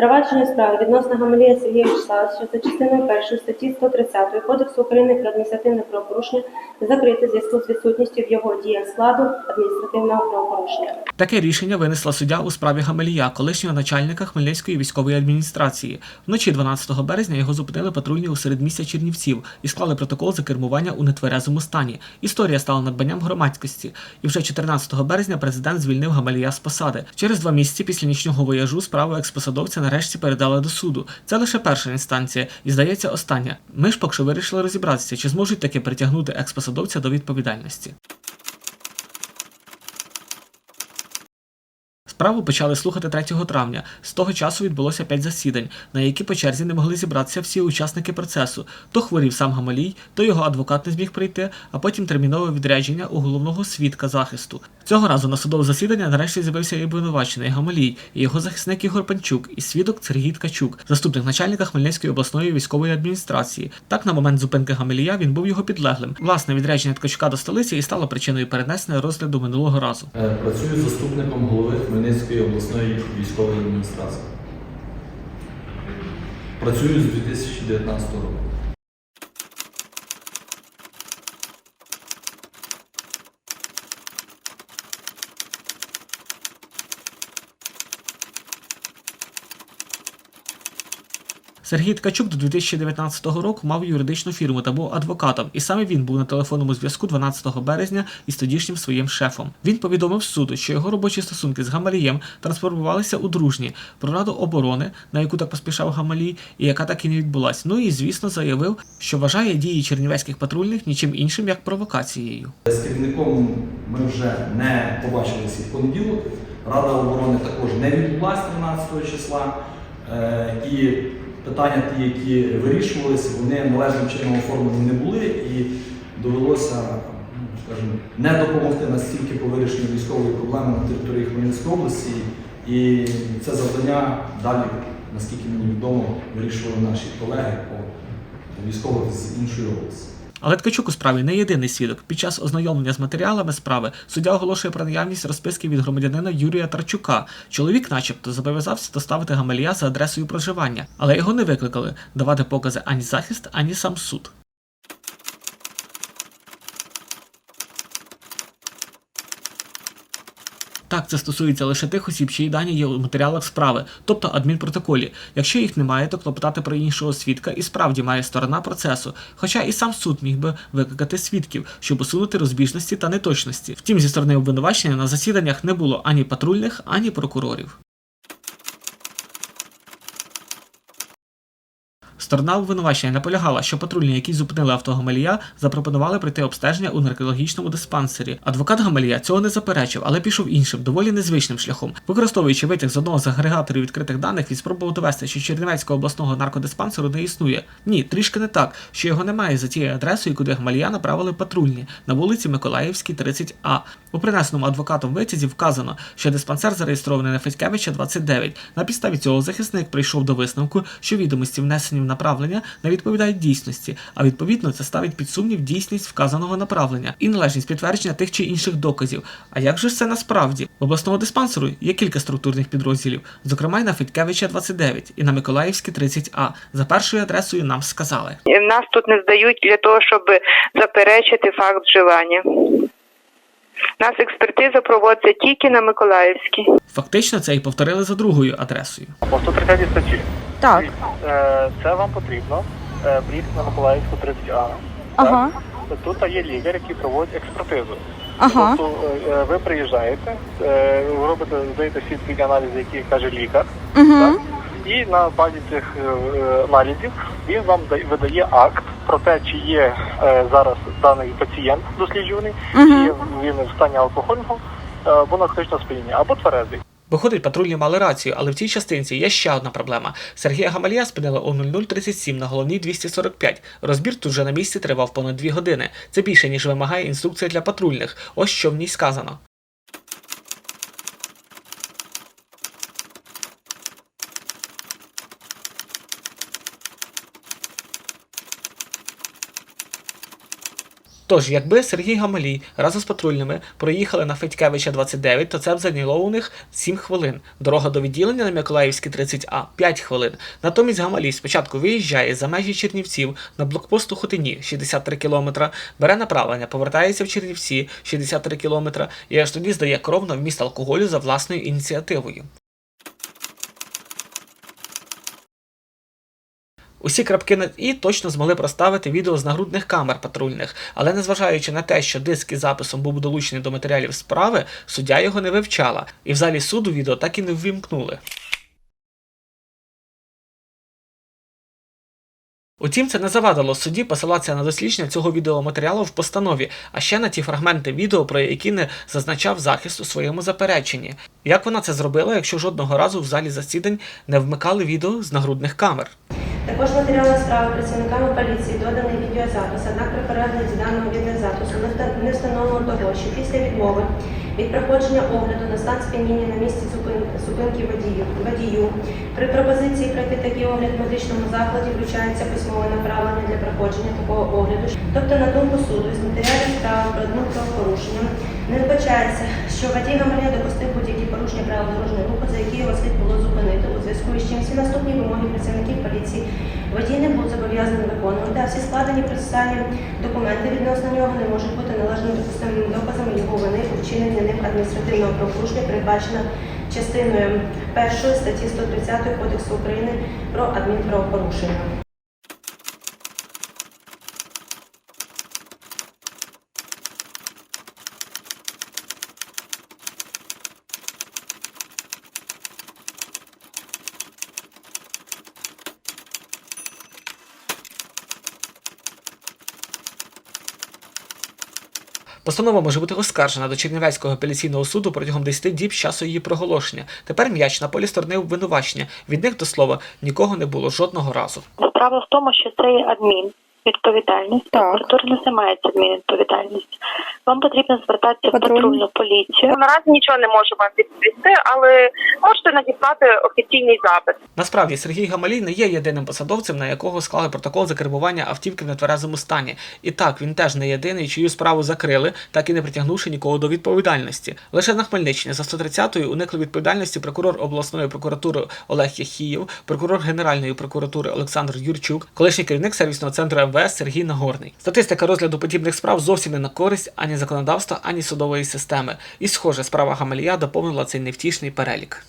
Провадження справи відносно Гамалія Сергія Вячеславовича за частиною першої статті 130 Кодексу України про адміністративне правопорушення закрите зв'язку з відсутністю в його діях складу адміністративного правопорушення. Таке рішення винесла суддя у справі Гамалія, колишнього начальника Хмельницької військової адміністрації. Вночі 12 березня його зупинили патрульні у середмістя Чернівців і склали протокол за кермування у нетверезому стані. Історія стала надбанням громадськості. І вже 14 березня президент звільнив Гамалія з посади. Через два місяці після нічного вояжу справу експосадовця нарешті передали до суду. Це лише перша інстанція, і здається, остання. Ми ж поки що вирішили розібратися, чи зможуть таки притягнути експосадовця до відповідальності. Справу почали слухати 3 травня. З того часу відбулося 5 засідань, на які по черзі не могли зібратися всі учасники процесу. То хворів сам Гамалій, то його адвокат не зміг прийти, а потім термінове відрядження у головного свідка захисту. Цього разу на судове засідання нарешті з'явився і обвинувачений Гамалій, і його захисник Ігор Панчук, і свідок Сергій Ткачук, заступник начальника Хмельницької обласної військової адміністрації. Так, на момент зупинки Гамалія він був його підлеглим. Власне відрядження Ткачука до столиці і стало причиною перенесення розгляду минулого разу. Е, Працюю заступником голови Хмельницької обласної військової адміністрації. Працюю з 2019 року. Сергій Ткачук до 2019 року мав юридичну фірму та був адвокатом, і саме він був на телефонному зв'язку 12 березня із тодішнім своїм шефом. Він повідомив суду, що його робочі стосунки з Гамалієм трансформувалися у дружні про раду оборони, на яку так поспішав Гамалій, і яка так і не відбулась. Ну і звісно заявив, що вважає дії чернівецьких патрульних нічим іншим як провокацією. З керівником ми вже не побачилися в понеділок. Рада оборони також не відбулася 13 числа. Е, І питання, ті, які вирішувалися, вони належним чином оформлені не були і довелося ну, скажімо, не допомогти настільки по вирішенню військової проблеми на території Хмельницької області. І це завдання далі, наскільки мені відомо, вирішували наші колеги по військових з іншої області. Але Ткачук у справі не єдиний свідок. Під час ознайомлення з матеріалами справи суддя оголошує про наявність розписки від громадянина Юрія Тарчука. Чоловік, начебто, зобов'язався доставити Гамалія за адресою проживання, але його не викликали давати покази ані захист, ані сам суд. Так, це стосується лише тих осіб, чиї дані є у матеріалах справи, тобто адмінпротоколі. Якщо їх немає, то клопотати про іншого свідка і справді має сторона процесу. Хоча і сам суд міг би викликати свідків, щоб усунути розбіжності та неточності. Втім, зі сторони обвинувачення на засіданнях не було ані патрульних, ані прокурорів. Сторона обвинувачення наполягала, що патрульні, які зупинили авто Гамалія, запропонували пройти обстеження у наркологічному диспансері. Адвокат Гамалія цього не заперечив, але пішов іншим, доволі незвичним шляхом. Використовуючи витяг з одного з агрегаторів відкритих даних, він спробував довести, що Чернівецького обласного наркодиспансеру не існує. Ні, трішки не так, що його немає за тією адресою, куди Гамалія направили патрульні на вулиці Миколаївській, 30А. У принесеному адвокатом витязі вказано, що диспансер зареєстрований на Федькевича 29. На підставі цього захисник прийшов до висновку, що відомості, внесені в направлення, не відповідають дійсності, а відповідно це ставить під сумнів дійсність вказаного направлення і належність підтвердження тих чи інших доказів. А як же ж це насправді? В обласному диспансеру є кілька структурних підрозділів, зокрема й на Федькевича 29 і на Миколаївській 30А. За першою адресою нам сказали. Нас тут не здають для того, щоб заперечити факт вживання. Нас експертиза проводиться тільки на Миколаївській. Фактично це і повторили за другою адресою. По 130 статті. Так. Е, Це вам потрібно е, приїхати на Миколаївську 30А. Ага. Так? Тут є лікар, який проводить експертизу. Ага. Тобто е, ви приїжджаєте, е, ви робите, здаєте всі свої аналізи, які каже лікар, Угу. і на базі цих е, е, аналізів він вам дає- видає акт про те, чи є е, зараз даний пацієнт досліджуваний, чи є він в стані алкогольного е, або наркотичного сп'яніння, або тверезий. Виходить, патрульні мали рацію, але в цій частинці є ще одна проблема. Сергія Гамалія спинили о 0037 на головній 245. Розбір тут вже на місці тривав понад 2 години. Це більше, ніж вимагає інструкція для патрульних. Ось що в ній сказано. Тож, якби Сергій Гамалій разом з патрульними проїхали на Федькевича 29, то це б зайняло у них 7 хвилин. Дорога до відділення на Миколаївській 30А 5 хвилин. Натомість Гамалій спочатку виїжджає за межі Чернівців на блокпост у Хотині 63 км, бере направлення, повертається в Чернівці 63 км і аж тоді здає кров на вміст алкоголю за власною ініціативою. Усі крапки над і точно змогли проставити відео з нагрудних камер патрульних, але незважаючи на те, що диск із записом був долучений до матеріалів справи, суддя його не вивчала, і в залі суду відео так і не ввімкнули. Утім, це не завадило судді посилатися на дослідження цього відеоматеріалу в постанові, а ще на ті фрагменти відео, про які не зазначав захист у своєму запереченні. Як вона це зробила, якщо жодного разу в залі засідань не вмикали відео з нагрудних камер? Також матеріали справи працівниками поліції доданий відеозапис, однак при перегляді даного відеозапису не встановлено того, що після відмови від проходження огляду на стан сп'яніння на місці зупинки водію, водію при пропозиції пройти такий огляд в медичному закладі включається письмове направлення для проходження такого огляду. Тобто, на думку суду, з матеріалів справи про адмінправопорушення не вбачається, що водій Гамалія допустив будь-які порушення правил дорожнього руху, за які його слід було зупинити, у зв'язку із чим всі наступні вимоги працівників поліції водій не був зобов'язаний виконувати, а всі складені процесуальні документи відносно нього не можуть бути належними допустимими доказами його вини у вчиненні ним адміністративного правопорушення, передбачено частиною 1 статті 130 Кодексу України про адмінправопорушення. Постанова може бути оскаржена до Чернівецького апеляційного суду протягом 10 діб з часу її проголошення. Тепер м'яч на полі сторони обвинувачення. Від них до слова нікого не було жодного разу. Справа в тому, що це є адмін. Відповідальність Так. прокуратура не займається адмінвідповідальністю. Вам потрібно звертатися в Патрульну. поліцію. Наразі нічого не можу вам відповісти, але можете надіслати офіційний запит. Насправді Сергій Гамалій не є єдиним посадовцем, на якого склали протокол за кермування автівки в нетверезому стані. І так він теж не єдиний, чию справу закрили, так і не притягнувши нікого до відповідальності. Лише на Хмельниччині за 130-ю уникли відповідальності прокурор обласної прокуратури Олег Яхієв, прокурор Генеральної прокуратури Олександр Юрчук, колишній керівник сервісного центру МВС Сергій Нагорний. Статистика розгляду подібних справ зовсім не на користь ані законодавства, ані судової системи. І, схоже, справа Гамалія доповнила цей невтішний перелік.